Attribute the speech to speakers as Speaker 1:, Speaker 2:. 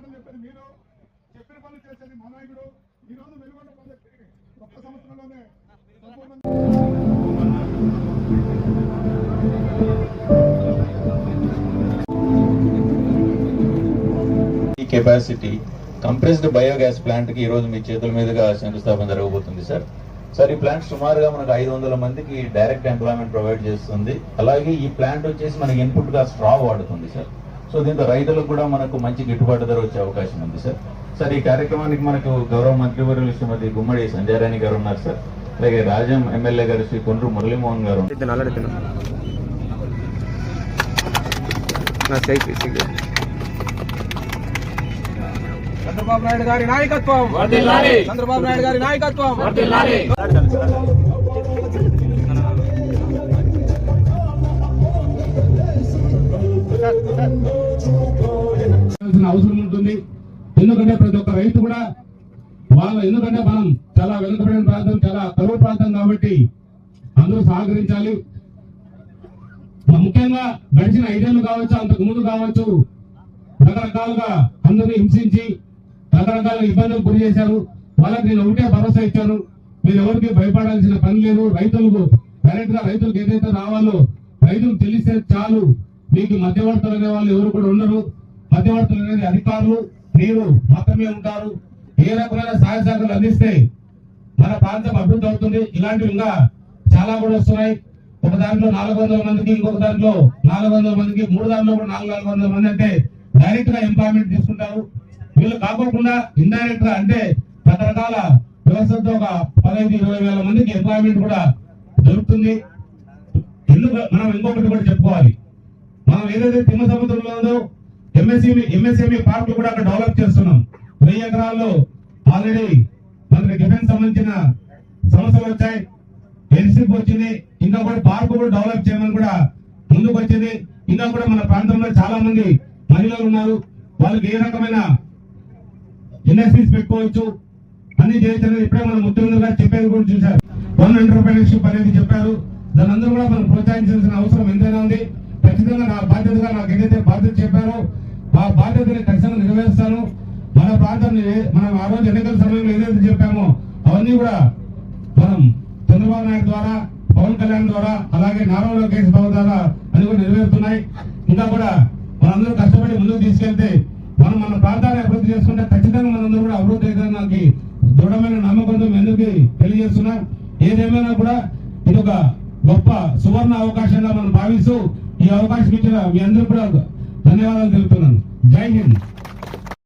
Speaker 1: మాటలు చెప్పేది మీరు. చెప్పిన పనులు చేసేది మా నాయకుడు ఈ రోజు వెలుగొండ ప్రాజెక్ట్ ఒక్క సంవత్సరంలోనే
Speaker 2: కెపాసిటీ కంప్రెస్డ్ బయోగ్యాస్ ప్లాంట్కి ఈ రోజు మీ చేతుల మీదుగా శంకుస్థాపన జరగబోతుంది సార్. సార్ ఈ ప్లాంట్ సుమారుగా మనకు ఐదు వందల మందికి డైరెక్ట్ ఎంప్లాయ్మెంట్ ప్రొవైడ్ చేస్తుంది. అలాగే ఈ ప్లాంట్ వచ్చేసి మనకి ఇన్పుట్గా స్ట్రా వాడుతుంది సార్. సో దీంతో రైతులకు కూడా మనకు మంచి గిట్టుబాటు ధర వచ్చే అవకాశం ఉంది సార్. సార్ ఈ కార్యక్రమానికి మనకు గౌరవ మంత్రివర్యులు శ్రీమతి గుమ్మడి సంజయరాణి గారు ఉన్నారు సార్. అలాగే రాజం ఎమ్మెల్యే గారు శ్రీ కొండ్రు మురళీమోహన్ గారు
Speaker 3: చంద్రబాబు నాయుడు గారి నాయకత్వం. చంద్రబాబు నాయుడు గారి నాయకత్వం.
Speaker 1: అవసరం ఉంటుంది. ఎందుకంటే ప్రతి ఒక్క రైతు కూడా వాళ్ళ ఎందుకంటే మనం చాలా వెనుకబడిన ప్రాంతం చాలా కరువు ప్రాంతం కాబట్టి అందరూ సహకరించాలి. ముఖ్యంగా గడిచిన ఐదేళ్ళు కావచ్చు అంతకు ముందు కావచ్చు రకరకాలుగా అందరినీ హింసించి రకరకాల ఇబ్బందులు గురి చేశారు. వాళ్ళకి నేను ఒకటే భరోసా ఇచ్చాను. మీరు ఎవరికి భయపడాల్సిన పని లేదు. రైతులకు డైరెక్ట్గా రైతులకు ఏదైతే రావాలో రైతులకు తెలిస్తే చాలు. మీకు మధ్యవర్తులు అనే వాళ్ళు ఎవరు కూడా ఉండరు. మధ్యవర్తులు అనేది అధికారులు మీరు మాత్రమే ఉంటారు. ఏ రకమైన సహాయ సహకారాలు అందిస్తే మన ప్రాంతం అభివృద్ధి అవుతుంది. ఇలాంటివి ఇంకా చాలా కూడా వస్తున్నాయి. ఒక దాంట్లో నాలుగు వందల మందికి ఇంకొక దాంట్లో నాలుగు వందల మందికి మూడు దాంట్లో కూడా నాలుగు నాలుగు వందల మంది అంటే డైరెక్ట్గా ఎంప్లాయ్మెంట్ తీసుకుంటారు. వీళ్ళు కాకోకుండా ఇండైరెక్ట్గా అంటే రకరకాల వ్యవస్థతో ఒక పదహైదు ఇరవై వేల మందికి ఎంప్లాయ్మెంట్ కూడా దొరుకుతుంది. ఎందుకు? మనం ఇంకొకటి కూడా చెప్పుకోవాలి. మనం ఏదైతే తిమ్మ సముద్రంలో ఉందో ఎంఎస్ఎంఈ ఎంఎస్ఎంఈ పార్క్ కూడా అక్కడ డెవలప్ చేస్తున్నాం. వెయ్యి ఎకరాల్లో ఆల్రెడీ మనకి డిఫెన్స్ సంబంధించిన సమస్యలు వచ్చాయి. ఎన్సిప్ వచ్చింది. ఇంకా కూడా పార్క్ కూడా డెవలప్ చేయమని కూడా ముందుకు వచ్చింది. ఇంకా కూడా మన ప్రాంతంలో చాలా మంది మహిళలు ఉన్నారు. వాళ్ళకి ఏ రకమైన ఇండస్ట్రీస్ పెట్టుకోవచ్చు అన్ని చేయొచ్చు ఇప్పుడే మన ముఖ్యమంత్రి గారు చెప్పేది కూడా చూశారు. వన్ ఎంటర్ప్రైనర్షిప్ అనేది చెప్పారు. దాని అందరూ కూడా మనం ప్రోత్సహించాల్సిన అవసరం ఎంతైనా ఉంది. ఖచ్చితంగా నా బాధ్యతగా నాకు ఏదైతే బాధ్యత చెప్పారో ఆ బాధ్యతని ఖచ్చితంగా నెరవేరుస్తాను. మన ప్రాంతాన్ని మనం ఆ రోజు ఎన్నికల సమయంలో ఏదైతే చెప్పామో అవన్నీ కూడా మనం చంద్రబాబు నాయుడు ద్వారా పవన్ కళ్యాణ్ ద్వారా అలాగే నారా లోకేష్ బాబు ద్వారా అది కూడా నెరవేరుతున్నాయి. ఇంకా కూడా మనందరూ కష్టపడి ముందుకు తీసుకెళ్తే మనం మన ప్రాంతాన్ని అభివృద్ధి చేసుకుంటే ఖచ్చితంగా మనందరూ కూడా అభివృద్ధి అవుతుందని నాకు దృఢమైన నమ్మకంతో ఎందుకు తెలియజేస్తున్నా. ఏదేమైనా కూడా ఇది ఒక గొప్ప సువర్ణ అవకాశంగా మనం భావిస్తూ ఈ అవకాశం ఇచ్చిన మీ అందరూ కూడా ధన్యవాదాలు తెలుపుతున్నాను. జై హింద్.